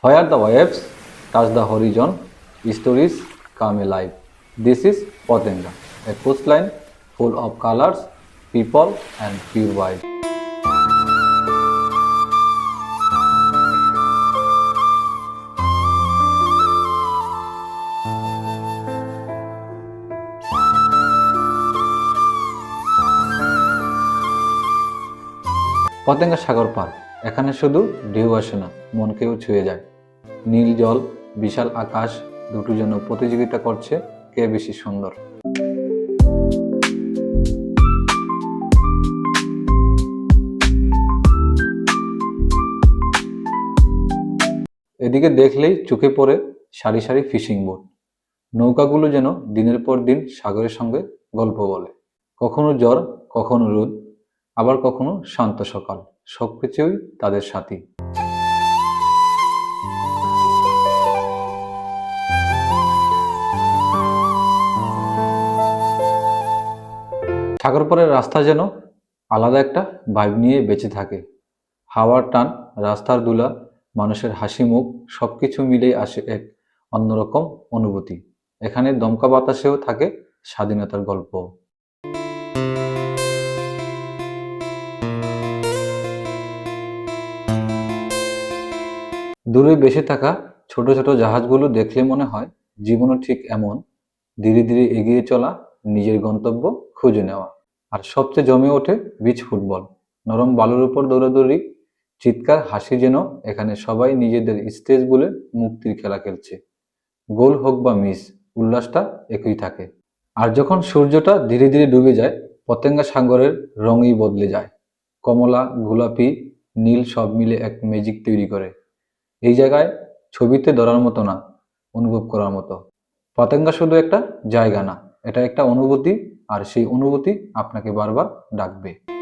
Where the waves touch the horizon, stories come alive. This is Potenga, a coastline full of colors, people, and pure vibe. Patenga সাগর পার এখানে শুধু ঢেউ আসে না, মনকেও ছুঁয়ে যায়। নীল জল, বিশাল আকাশ, দুটো জন্য প্রতিযোগিতা করছে, কে বেশি সুন্দর। এদিকে দেখলেই চোখে পড়ে সারি সারি ফিশিং বোট। নৌকাগুলো যেন দিনের পর দিন সাগরের সঙ্গে গল্প বলে। কখনো জ্বর, কখনো রোদ, আবার কখনো শান্ত সকাল। সবকিছুই তাদের সাথী। সাগরপাড়ের রাস্তা যেন আলাদা একটা ভাইব নিয়ে বেঁচে থাকে। হাওয়ার টান, রাস্তার দুলা, মানুষের হাসি মুখ সব কিছু মিলেই আসে এক অন্যরকম অনুভূতি। এখানে দমকা বাতাসেও থাকে স্বাধীনতার গল্প। দূরে বেশি থাকা ছোট ছোট জাহাজগুলো দেখলে মনে হয় জীবনও ঠিক এমন। ধীরে ধীরে এগিয়ে চলা নিজের গন্তব্য খুঁজে নেওয়া। আর সবচেয়ে জমে ওঠে বিচ ফুটবল নরম বালুর উপর দৌড়াদৌড়ি, চিৎকার, হাসি যেন এখানে সবাই নিজেদের স্টেজ বলে মুক্তির খেলা খেলছে। গোল হোক বা মিস উল্লাসটা একই থাকে। আর যখন সূর্যটা ধীরে ধীরে ডুবে যায়, পতেঙ্গা সাগরের রঙই বদলে যায়। কমলা, গোলাপি, নীল সব মিলে এক ম্যাজিক তৈরি করে। এই জায়গায় ছবিতে ধরার মতো না, অনুভব করার মতো। পতেঙ্গা শুধু একটা জায়গা না, এটা একটা অনুভূতি, আর সেই অনুভূতি আপনাকে বারবার ডাকবে।